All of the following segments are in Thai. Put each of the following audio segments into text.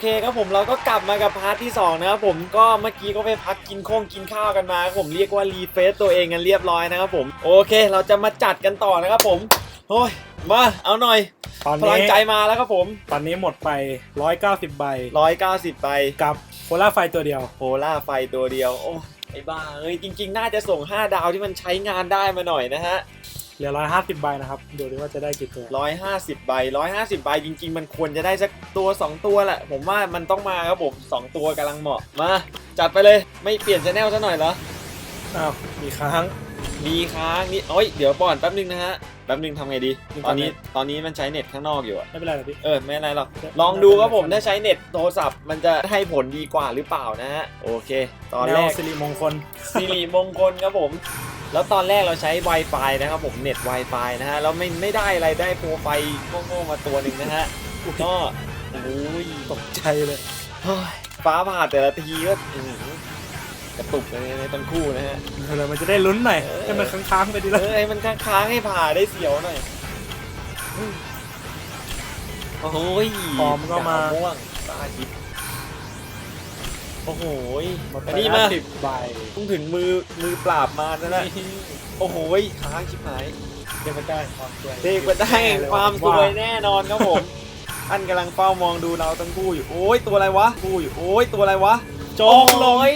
เคครับผมเราก็กลับมากับพาร์ทที่2นะครับผมก็เมื่อกี้ก็ไปพักกินข้งกินข้าวกันมาครับผมเรียกว่ารีเฟซตัวเองกันเรียบร้อยนะครับผมโอเค เราจะมาจัดกันต่อนะครับผมโอ้ยมาเอาหน่อยตอนพลันี้งใจมาแล้วครับผม ตอนนี้หมดไป 190 ใบ190ไปกับโคล่าไฟตัวเดียว โพล่าไฟตัวเดียวโอ้ไอ้บ้าเอ้ยจริง ๆ น่าจะส่ง 5 ดาวที่มันใช้งานได้มาหน่อยนะฮะ เหลือ150ใบนะครับ ดูดิว่าจะได้กี่ตัว150ใบ150ใบจริง ๆ มันควรจะได้สักตัว2ตัวแหละ ผมว่ามันต้องมาครับผม2ตัวกำลังเหมาะ มา จัดไปเลย ไม่เปลี่ยนชแนลซะหน่อยเหรอ อ้าวมีค้าง มีค้างนี่โอ้ย เดี๋ยวก่อนแป๊บนึงนะฮะ แป๊บนึงทำไงดีมีตอนนี้ตอนไหนตอนนี้มันใช้เน็ตข้างนอกอยู่อะไม่เป็นไรหรอกพี่ เออ ไม่เป็นไรหรอก ลองดูครับผม ถ้าใช้เน็ตโทรศัพท์ มันจะให้ผลดีกว่าหรือเปล่านะฮะ โอเค ตอนแนแรวกสิริมงคล สิริมงคลครับผม แล้วตอนแรกเราใช้ Wi-Fi นะครับผมเน็ต Wi-Fi นะฮะแล้วไม่ไม่ได้อะไรได้โปรไฟล์โง่ๆมาตัวหนึ่งนะฮะก็โอ้ยตกใจเลยเฮ้ยฟ้าผ่าแต่ละทีก็อื้อหือกระตุกเลยในทั้งคู่นะฮะ เดี๋ยวมันจะได้ลุ้นหน่อยเออ ให้มันค้างๆไปดีเอแล้วอให้มันค้างๆให้ผ่าได้เสียวหน่อยอืมโอ้ยพร้อมก็มาดวม่วงตาชิบ โอ้โหยหมดไปอันนี้มา50ใบต้องถึงมือมือปราบมาแล้วนะโอ้โหยค้างชิบหายเก็บไปได้ความสวยเด็กมันได้แห่งความสวยแน่นอนครับผมท่านกำลังเฝ้ามองดูเราทั้งคู่อยู่ โอ้ยตัวอะไรวะคู่อยู่ โอ้ยตัวอะไรวะโจโอ้กลงย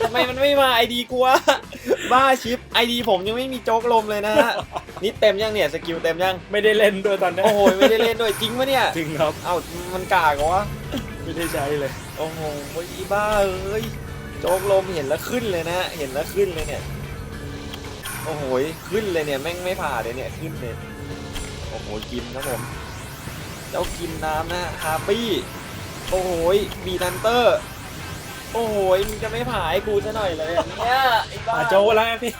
ทำไมมันไม่มาไอดีกูวะบ้าชิปไอดีผมยังไม่มีโจ๊กลมเลยนะฮะนี่เต็มยังเนี่ยสกิลเต็มยังไม่ได้เล่นด้วยตอนนี้โอ้โหไม่ได้เล่นด้วยจริงปะเนี่ยจริงครับเอ้ามันกากเหรอวะ ไม่ได้ใช้เลย โอ้โหอีบ้าเอ้ย โจ๊กลมเห็นแล้วขึ้นเลยนะฮะเห็นแล้วขึ้นเลยเนี่ย โอ้โห ขึ้นเลยเนี่ย แม่งไม่ผ่าเลยเนี่ย ขึ้นเลย โอ้โห กินนะผม เจ้ากินน้ำนะฮาปี้ โอ้โหบีทันเตอร์ โอ้โหมึงจะไม่ผ่าให้กูซะหน่อยเลยอะเนี่ยไอ้บ้าอะโจกแล้วไงพี่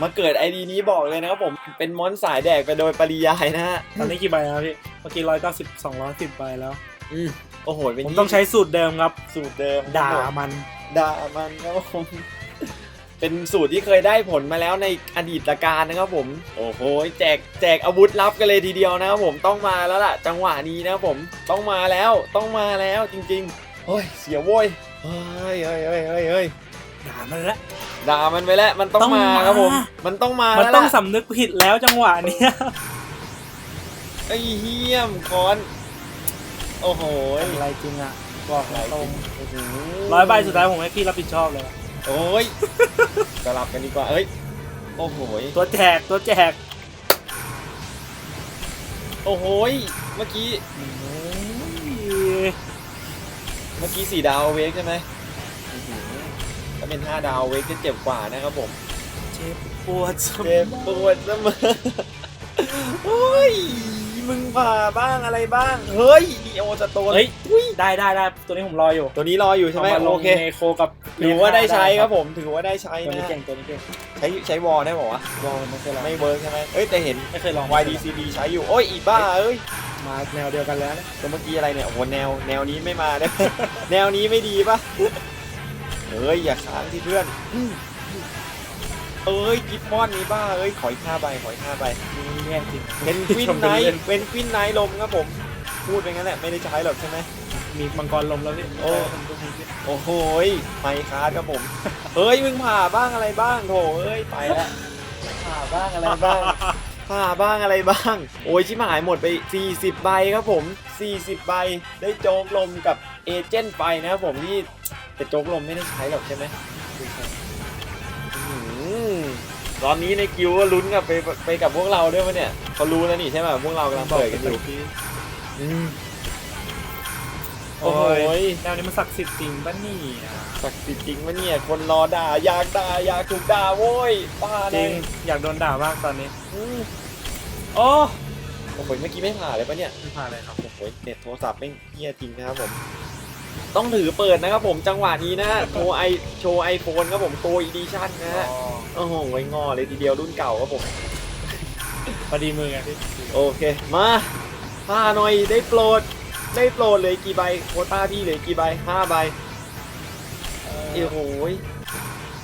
มาเกิดไอดีนี้บอกเลยนะครับผม เป็นมอนสายแดกไปโดยปริยายนะฮะ ตอนนี้กี่ใบแล้วพี่ เมื่อกี้190 210ใบแล้ว อืม โอ้โหเป็นผมต้องใช้สูตรเดิมครับ สูตรเดิมด่าครับผมมัน ด่ามันครับผมเป็นสูตรที่เคยได้ผลมาแล้วในอดีตการนะครับผม โอ้โห แจกแจกอาวุธลับกันเลยทีเดียวนะครับผมต้องมาแล้วล่ะ จังหวะนี้นะครับผมต้องมาแล้วต้องมาแล้วจริงๆเฮ้ยเสียโว้ยเฮ้ยเฮ้ยเฮ้ยเฮ้ยเฮ้ยด่ามันแล้วด่ามันไปแล้วมันต้องต้องมามาครับผม มันต้องมามันแล้วต้องล่ะสำนึกผิดแล้วจังหวะเนี้ยไอ้เหี้ยมคอน โอ้โหอะไรจริงอะ บอกตรงโอ้โหร้อยใบสุดท้ายผมให้พี่รับผิดชอบเลย โอ้ยสลับกันดีกว่าเอ้ยโอ้โหตัวแจกตัวแจกโอ้โหยเมื่อกี้เมื่อกี้สี่ดาวเวกใช่ไหมอื้อหือถ้าเป็นห้าดาวเวกจะเจ็บกว่านะครับผมเจ็บปวดสมเจ็บองปวดเสมอโอ้ย มึงผ่าบ้างอะไรบ้าง เฮ้ยนีโอสโตนเฮ้ยได้ได้ได้ตัวนี้ผมรออยู่ตัวนี้รออยู่ใช่ไหมาาลโองเคเนโคกับถือว่าได้ใช้ครับผมถือว่าได้ใช้ตัวนะนี้เก่งตัวนี้เก่งใช้ใช้วอลได้บอกว่าวะลองไม่เคยลองไม่เวิร์กใช่ไหมเอ้ยแต่เห็นไม่เคยลอง YDCB ใช้อยู่โอ้ยอีบ้าเอ้ยมาแนวเดียวกันแล้วนะตัวเมื่อกี้อะไรเนี่ยโอ้โหแนวแนวนี้ไม่มาได้แนวนี้ไม่ดีปะเอ้ยอย่าค้างที่เพื่อนอืม เอ้ยกิฟมอนนี้บ้าเอ้ยขออีกห้าใบขออีกห้าใบนี่แย่จริงเป็นควินชมไนเป็ท์เล่เป็นควินไนท์ลมครับผมพูดไปงั้นแหละไม่ได้ใช้หรอกใช่ไหมมีมังกรลมแล้วพี่โอ้โอ้โหยไมค์คาร์ดครับผมเฮ้ยมึงผ่าบ้างอะไรบ้างโถเอ้ยไปแล้วผ่าบ้างอะไรบ้างผ่าบ้างอะไรบ้าง โอ้ยชิบหายหมดไป 40 ใบครับผม 40 ใบได้โจ๊กลมกับเอเจนต์ไปนะครับผมที่แต่โจ๊กลมไม่ได้ใช้หรอกใช่ไหมอื้อหือ ตอนนี้ในกิวก็ลุ้นกับไปไปกับพวกเราด้วยปะเนี่ยเขารู้แล้วนี่ใช่ไหมพวกเรากำลังเปิดกันอยู่อืมโอ้โอ้โหยแนวนี้มันศักดิ์สิทธิ์จริงปะเนี่ยศักดิ์สิทธิ์จริงวะเนี่ย คนรอด่าอยากด่าอยากถูกด่าโว้ยป้าจเลริยงอยากโดนด่ามากตอนนี้อืมโอ้โอ้โหเมื่อกี้ไม่ผ่าเลยปะเนี่ยไม่ผ่านเลยครับโอ้โหเน็ตโทรศัพท์ไม่งเฮี้ยจริงนะครับผม ต้องถือเปิดนะครับผมจังหวะนี้นะฮะโชว์ไอโชว์ไอโฟนครับผมโกอีดิชั่นนะฮะโอ้โหไว้งอเลยทีเดียวรุ่นเก่าครับผม พอดีมือไงพี่โอเคมาห้าหน่อยได้โปรดได้โปรดเหลยกี่ใบโควต้าพี่เหลยกี่ใบห้าใบเอโอ้อโหย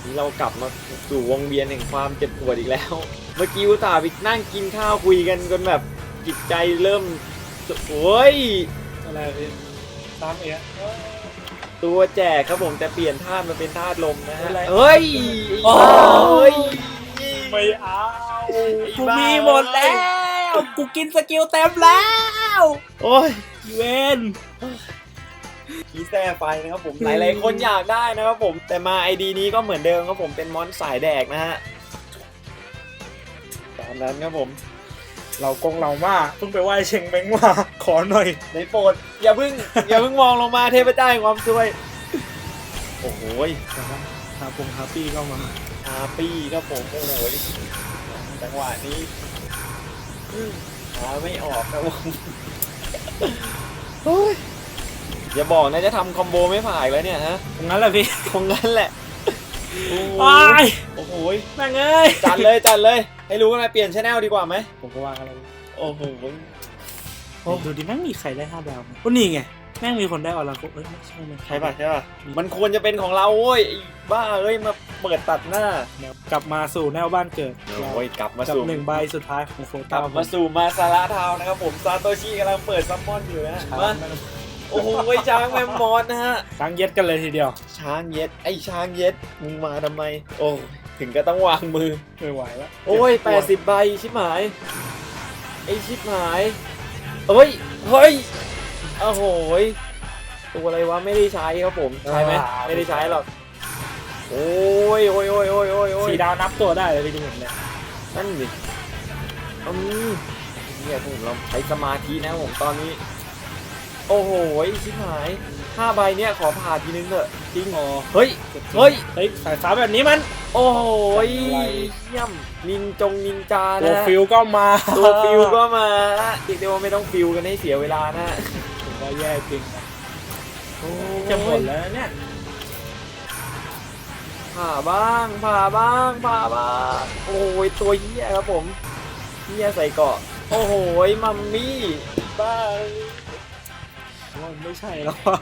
นี่เรากลับมาสู่วงเวียนแห่งความเจ็บปวดอีกแล้ว เมื่อกี้อุตส่าห์ไปนั่งกินข้าวคุยกันจนแบบจิตใจเริ่มโอ้ยอะไรพี่ ตามเอะเออ ตัวแจกครับผมแต่เปลี่ยนธาตุมาเป็นธาตุลมนะฮะ อะไร เฮ้ยโอ้เฮ้ยไม่เอาไอ้กูบ้ามีหมดแล้ว กูกินสกิลเต็มแล้วโอ้ยเวนคีแซ่ไฟนะครับผม หลายๆคนอยากได้นะครับผม แต่มาไอดีนี้ก็เหมือนเดิมครับผมเป็นมอนสายแดกนะฮะตามนั้นครับผม เรากงเรามากเพิ่งไปไหว้เชงเม้งมาขอหน่อยในโปรดอย่าเพิ่ง อย่าเพิ่งมองลงมาเทพเจ้าแห่งความช่วย โอ้โหยแต่ว่าฮาปงฮาปี้ก็มาฮาปี้ครับผมโอ้โหยจังหวะนี้อืมหาไม่ออกครับผมโอ้ยอย่าบอกนะจะทำคอมโบไม่ผ่านอีกแล้วเนี่ยฮะตรงนั้นแหละพี่คงงั้นแหละโอ้โหว้ายโอ้โหยแม่งเอ้ยจัดเลยจัดเลย ให้รู้กันไหมเปลี่ยนชแนลดีกว่าไหมผมก็ว่ากันแล้วโอ้โหโอ้ดูดิแม่งมีใครได้ห้าดาวไหมก็นี่ไง แม่งมีคนได้ออราโคเอ้ยไม่ใช่ไม่ใช่ป่ะใช่ป่ะมันควรจะเป็นของเราโว้ยไอ้บ้าเอ้ยมาเปิดตัดหน้าเดี๋ยวกลับมาสู่แนวบ้านเกิดโอ้ยกลับมากับสู่หนึ่งใบสุดท้ายของโคกต้าลับมาสู่มาซาระทาวน์นะครับผมซาโตชิกำลังเปิดซัมมอนอยู่นะมามาโอ้โหไอ้ช้างแมมมอสนะฮะตั้งเย็ดกันเลยทีเดียว ช้างเย็ดไอ้ช้างเย็ดมึงมาทำไม โอ้ย ถึงก็ต้องวางมือ ไม่ไหวแล้วโอ้ยเจ็บปวด80ใบชิบหาย ไอ้ชิบหายเฮ้ย เฮ้ยโอ้โหยตัวอะไรวะ ไม่ได้ใช้ครับผม ใช้ไหมไม่ได้ใช้หรอก โอ้ยโอ้ยโอ้ยโอ้ยโอ้ยโอ้ยสีดาวนับตัวได้เลยพี่ที่เห็นเนี่ยนั่นดิอืมเนี่ยผมเราใช้สมาธินะผมตอนนี้ โอ้โหยชิบหายห้าใบเนี่ยขอผ่าทีนึงเถอะจริงเหรอเฮ้ย เฮ้ย เฮ้ยสายฟ้าแบบนี้มัน โอ้โหยอะไรเยี่ยมนินจงนินจาตัวนะฟิลก็มาตัวฟิวก็มาเรียกได้ว่าไม่ต้องฟิวกันให้เสียเวลานะผมว่าแย่จริงนะโอ้ยจะหมดแล้วเนี่ยผ่าบ้างผ่าบ้างผ่าบ้าง โอ้ยตัวเหี้ยครับผมเหี้ยใส่เกาะ โอ้โหยมัมมี่บ้าว่ามันไม่ใช่แล้วอะ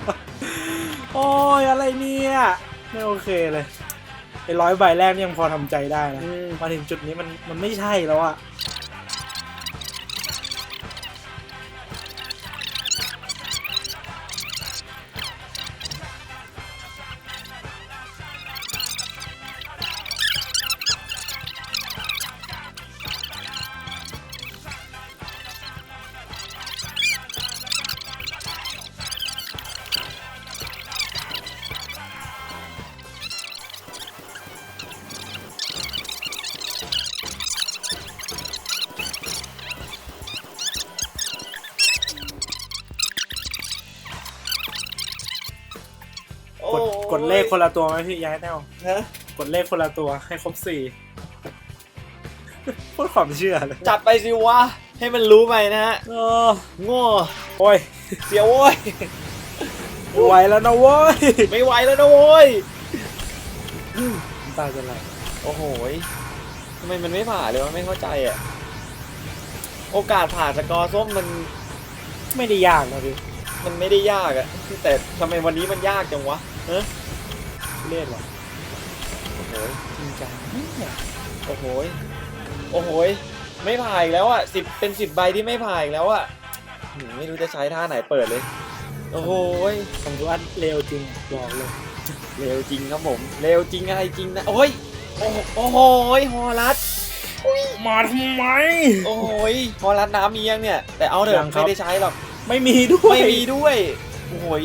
โอ้ยอะไรเนี่ย ไม่โอเคเลย ไอ้ร้อยใบแรกนี่ยังพอทำใจได้นะอืมมาถึงจุดนี้มันมันไม่ใช่แล้วอะ ดยกดเลขคนละตัวไหมพี่ย้ายแนวฮะกดเลขคนละตัวให้ครบสี่พูดความเชื่อเลยจัดไปสิวะ ให้มันรู้ไปนะฮะเออโง่โอ้ยเสียโว้ยไม่ไหวแล้วนะเว้ยไม่ไหวแล้วนะโว้ยน้ำตาจะไหลโอ้โหยทำไมมันไม่ผ่าเลยวะไม่เข้าใจอะโอกาสผ่าสกอร์ส้มมันไม่ได้ยากนะพี่มันไม่ได้ยากอะแต่ทำไมวันนี้มันยากจังวะเออ เล่นหรอโอ้โหยจริงจังเนี่ยโอ้โหยโอ้โหยไม่ผ่าอีกแล้วอะสิบเป็นสิบใบที่ไม่ผ่าอีกแล้วอะหนูไม่รู้จะใช้ท่าไหนเปิดเลย โอ้โหยผมคิดว่าเร็วจริงบอกเลย เร็วจริงครับผม เร็วจริงอะไรจริงนะโอ้ยโอ้โหโอ้โหยฮอลัสมาทำไม โอ้โหยฮอลัสน้ำมียังเนี่ย แต่เอาเถยัอะงครับ ไม่ได้ใช้หรอก ไม่มีด้วย ไม่มีด้วย โอ้โหย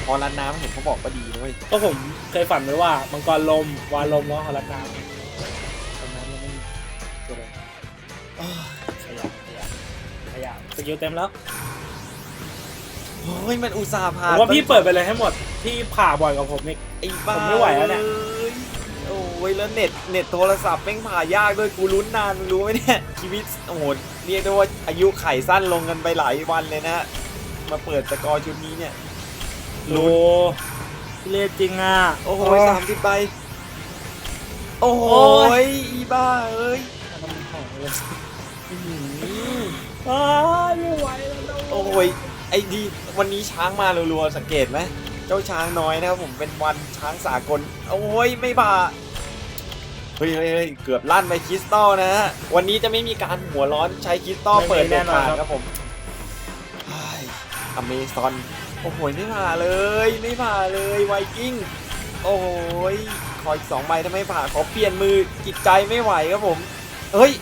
แต่ฮอลัสน้ำเห็นเขาบอกว่าดีด้วยก็ผมเคยฝันไว้ว่ามังกรลมวานลมแล้วฮอลัดน้ำตรงนั้นยังไม่มีตัวเลยขยับขยับขยับสกิลเต็มแล้วโอ้ยมันอุตส่าห์ผผ่ามว่าพี่เปิดไปเลยให้หมดพี่ผ่าบ่อยกว่าผมอีก ไอ้บ้าผมไม่ไหวแล้วเนี่ย อ้โอ้ยแล้วเน็ตเน็ตโทรศัพท์แม่งผ่ายากด้วยกูลุ้นนานมึงรู้ไหมเนี่ยชีวิตโอ้โหเรียกได้ว่าอายุไขสั้นลงกันไปหลายวันเลยนะฮะมาเปิดสกอร์ชุดนี้เนี่ย โลเล่จริงอะ โอ้โหสามสิบใบโอ้โหอีบ้าเอ้ยน้ำหอมเลยอื้อหืออ้ายไม่ไหวแล้วนะโอ้ยไอ้ดีวันนี้ช้างมารัวๆสังเกตไหมเจ้าช้างน้อยนะครับผมเป็นวันช้างสากลโอ้ยไม่บาเฮ้ยเฮ้ยเฮ้ยเกือบลั่นไปคริสตัลนะฮะวันนี้จะไม่มีการหัวร้อนใช้คริสตัลเปิดเด็ดขาดครับผมอเมซอน โอ้โหไม่ผ่าเลยไม่ผ่าเลยไวกิ้งโอ้ยขออีกสองใบถ้าไม่ผ่าขอเปลี่ยนมือจิตใจไม่ไหวครับผมเฮ้ย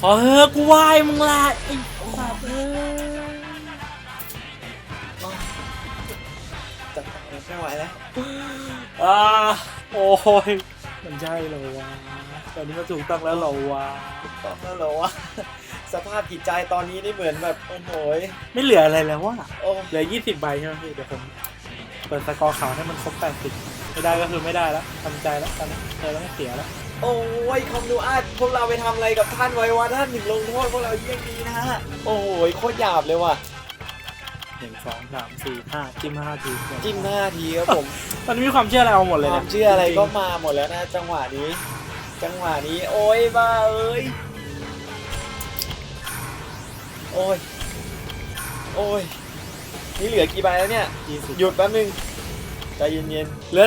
ขอเฮ้อะกูไหว้มึงละไอ้สัตว์เอ้ยจะไม่ไหวแล้วอ่าโอ้ยมันใช่เหรอวะตอนนี้มันถูกต้องแล้วเหรอวะตอบแล้วเหรอวะ สภาพจิตใจตอนนี้นี่เหมือนแบบโอ้โหยไม่เหลืออะไรแล้วว่ะโอ้เหลือ 20 ใบใช่ไหมพี่ เดี๋ยวผมเปิดสกอร์ขาวให้มันครบ80ไม่ได้ก็คือไม่ได้แล้วทำใจแล้วตอนนี้เธอต้องเสียแล้ว โอ้ยคอมดูอาดพวกเราไปทำอะไรกับท่านไว้วะท่านถึงลงโทษพวกเราเยี่ยงนี้นะฮะโอ้ยโคตรหยาบเลยว่ะหนึ่งสองสามสี่ห้าจิ้มห้าทีจิ้มห้าทีครับผมตอนนี้มีความเชื่ออะไรเอาหมดเลยคนะวามเชื่ออะไรก็จงมาหมดแล้วนะ จังหวะนี้ จังหวะนี้ โอ้ยบ้าเอ้ย โอ้ย โอ้ย นี่เหลือกี่ใบแล้วเนี่ยๆยี่สิบหยุดแป๊บนึง ใจเย็นๆเหลือ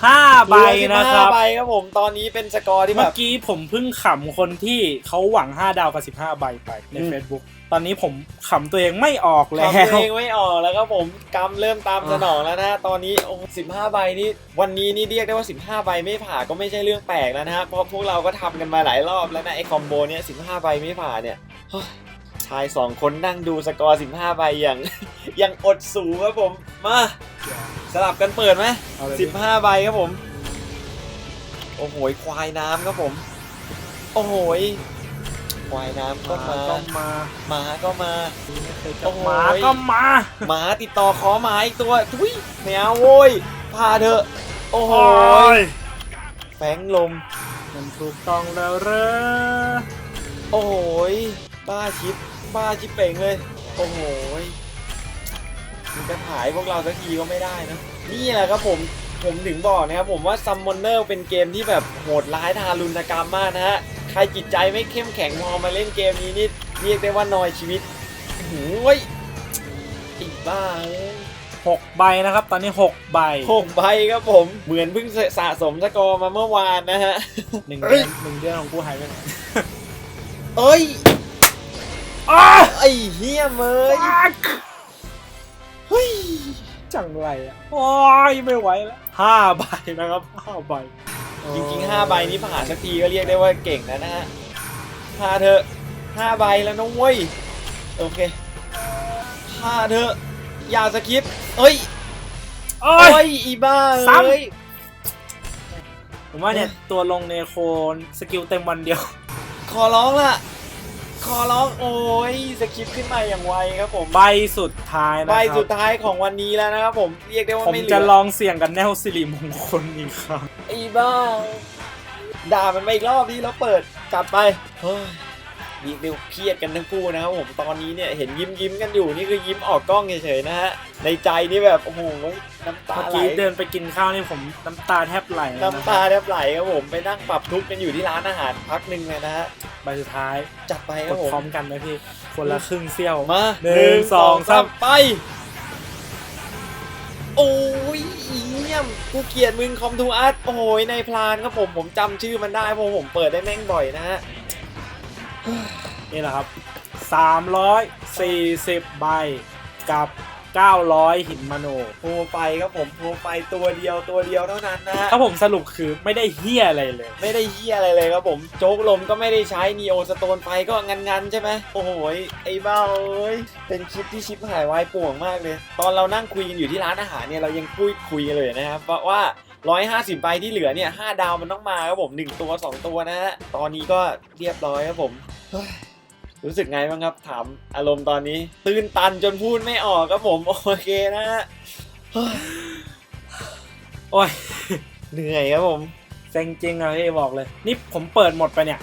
15 ใบเหลือนะครับ15ใบครับผม ตอนนี้เป็นสกอร์ที่แบเมื่อบกี้ผมเพิ่งขำคนที่เขาหวัง 5 ดาวกับ15 ใบไปใน อืม Facebook ตอนนี้ผมขำตัวเองไม่ออกแล้ทำตัววเองไม่ออกแล้วครับผมกำเริ่มตามสนองแล้วนะ ตอนนี้โอ้สิบห้าใบนี่วันนี้นี่เรียกได้ว่า 15 ใบไม่ผ่าก็ไม่ใช่เรื่องแปลกแล้วนะฮะเพราะพวกเราก็ทำกันมาหลายรอบแล้วนะไอคอมโบเนี้ย15ใบไม่ผ่าเนี่ยเฮ้ย ชายสองคนนั่งดูสกอร์ 15ใบอย่างอย่างอดสูครับผม มา สลับกันเปิดไหมเอาเลย15ใบครับผม โอ้โหควายน้ำครับผม โอ้โหควายน้ำก็มามาก็มาหมาก็มาไม่เคยจะโอ้โห มาก็มาหมาติดต่อขอหมาอีกตัวทุยไม่เอาโว้ยพาเถอะ โอ้โหโอ้ยแฝงลม มันถูกต้องแล้วเหรอโอ้โหบ้าชิป บ้าชิปเป่งเลย โอ้โหมันจะหายพวกเราสักทีก็ไม่ได้นะ นี่แหละครับผม ผมถึงบอกนะครับผมว่าซัมมอนเนอร์เป็นเกมที่แบบโหดร้ายทารุณกรรมมากนะฮะ ใครจิตใจไม่เข้มแข็งพอมาเล่นเกมนี้นี่เรียกได้ว่านอยชีวิตโอ้โหยอีกบ้าเอ้ยหกใบนะครับ ตอนนี้หกใบหกใบครับผม เหมือนเพิ่งสะสมสกอร์มาเมื่อวานนะฮะหนึ่งเอ้เดือยนหนึ่งเดือนของกูหายไปไหนเอ้ย อ้าไอ้เฮียเมยเฮ้ยจังไรอะโอ้ยไม่ไหวแล้วห้าใบนะครับห้าใบจริงๆ5ใบนี้ผ่านสักทีก็เรียกได้ว่าเก่งแล้วนะฮะพาเธอะ5ใบแล้วน้องเว้ยโอเคพาเธอะอย่าสกิปเอ้ยโอ้โอ้ยยอีบ้าซ้ำเอ้ยผมว่าเนี่ยตัวลงเนโครสกิลเต็มวันเดียว ขอร้องล่ะ ขอร้องโอ้ยสกิปขึ้นมาอย่างไวครับผมใบสุดท้ายนะใบครัสุบ ดท้ายของวันนี้แล้วนะครับผมเรียกได้ว่าผมไม่เหลืจะอลองเสี่ยงกันแนวสิริมงคลอีกครั้งไอ้บ้าด่ามันไปอีกรอบดีแล้วเปิดจัดไปเฮ้ย ดีเดียวเครียดกันทั้งคู่นะครับผมตอนนี้เนี่ยเห็นยิ้มยิ้มๆกันอยู่นี่คือยิ้มออกกล้องเฉยๆนะฮะในใจนี่แบบโอ้โหน้ำตาเมื่อไหลกี้เดินไปกินข้าวนี่ผมน้ำตาแทบไหลแล้วน้ำนะตาแทบไหลครับผมไปนั่งปรับทุกข์กันอยู่ที่ร้านอาหารพักหนึ่งเลยนะฮะใบสุดท้ายจัดไปคกรับดผมพร้อมกันนะพี่คนละครึ่งเซี่ยวมาหนึ่งสองสามไปโอ้ยอีเยี่ยมกูเกลียดมึงคอมทูอาร์ตโอ้ยในพลานครับผมผมจำชื่อมันได้เพราะผมเปิดได้แม่งบ่อยนะฮะ นี่แหละครับ 340 ใบกับ 900 หินมโนโพลไปครับผมโพลไปตัวเดียวตัวเดียวเท่านั้นนะฮะถ้าผมสรุปคือไม่ได้เฮียอะไรเลย ไม่ได้เฮียอะไรเลยครับผมโจ๊กลมก็ไม่ได้ใช้นีโอสโตนไปก็งันๆใช่ไหมโอ้โหยไอ้เบ้าเอ้ยเป็นคลิปที่ชิปหายวายป่วงมากเลย ตอนเรานั่งคุยกันอยู่ที่ร้านอาหารเนี่ยเรายังคุยคุยกันเลยนะครับว่าว่า 150ใบที่เหลือเนี่ย5ดาวมันต้องมาครับผม 1 ตัว 2 ตัวนะฮะตอนนี้ก็เรียบร้อยครับผมเฮ้ย รู้สึกไงบ้างครับ ถามอารมณ์ตอนนี้ ตื่นตันจนพูดไม่ออกครับผม โอเคนะฮะโอ้ยเหนื่อยครับผมเซ็งจริงอะพี่บอกเลย นี่ผมเปิดหมดไปเนี่ย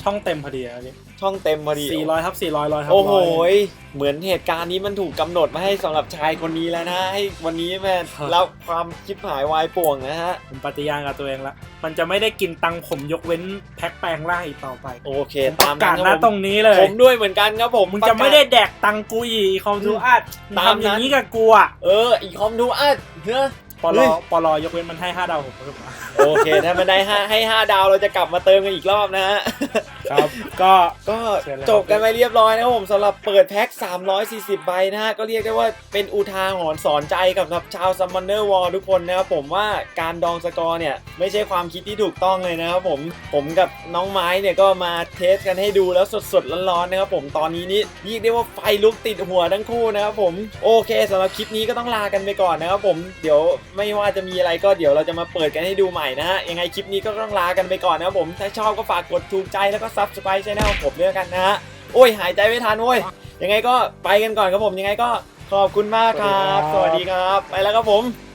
ช่องเต็มพอดีอะพี่ ช่องเต็มพอดีสี่ร้อยทับสี่ร้อยร้อยทับโอ้โหร้ยยเหมือนเหตุการณ์นี้มันถูกกำหนดมาให้สำหรับชายคนนี้แล้วนะให้วันนี้แม่ครับรับความชิบหายวายป่วงนะฮะผมปฏิญาณกับตัวเองละมันจะไม่ได้กินตังค์ผมยกเว้นแพ็คแปลงร่างอีกต่อไปโอเคผมประกาศคนะบตรงนี้เลย ผมด้วยเหมือนกันครับผมมึงจะไม่ได้แดกตังค์กูอีกคอมทูอัดตามนั้นทำอย่างนี้กับกูอะเอออีกคอมดูอะเฮ้อ ปลเฮ้อยปลอยกเว้นมันให้ห้าดาวผมเพิ่มมาโอเค ถ้ามันได้ห้าให้ห้าดาวเราจะกลับมาเติมกันอีกรอบนะฮะ ครับ ก็ก็เชิญเลยจบกันไปเรียบร้อยนะครับผมสำหรับเปิดแพ็ค 340 ใบนะฮะ ก็เรียกได้ว่าเป็นอุทาหรณ์สอนใจกับชาวซัมมอนเนอร์วอลทุกคนนะครับผมว่าการดองสกอร์เนี่ย ไม่ใช่ความคิดที่ถูกต้องเลยนะครับผมผมกับน้องไม้เนี่ยก็มาเทสกันให้ดูแล้วสดๆร้อนๆนะครับผมตอนนี้นี่เรียกได้ว่าไฟลุกติดหัวทั้งคู่นะครับผมโอเคสำหรับคลิปนี้ก็ต้องลากันไปก่อนนะครับผมเดี๋ยวไม่ว่าจะมีอะไรก็เดี๋ยวเราจะมาเปิดกันให้ดูใหม่นะฮะยังไงคลิปนี้ก็ต้องลากันไปก่อนนะครับผมถ้าชอบก็ฝากกดถูกใจแล้วก็ subscribe ช่องผมด้วยกันนะฮะโอ้ยหายใจไม่ทันโว้ยยังไงก็ไปกันก่อนครับผมยังไงก็ขอบคุณมากครับ สวัสดีครับ ไปแล้วครับผม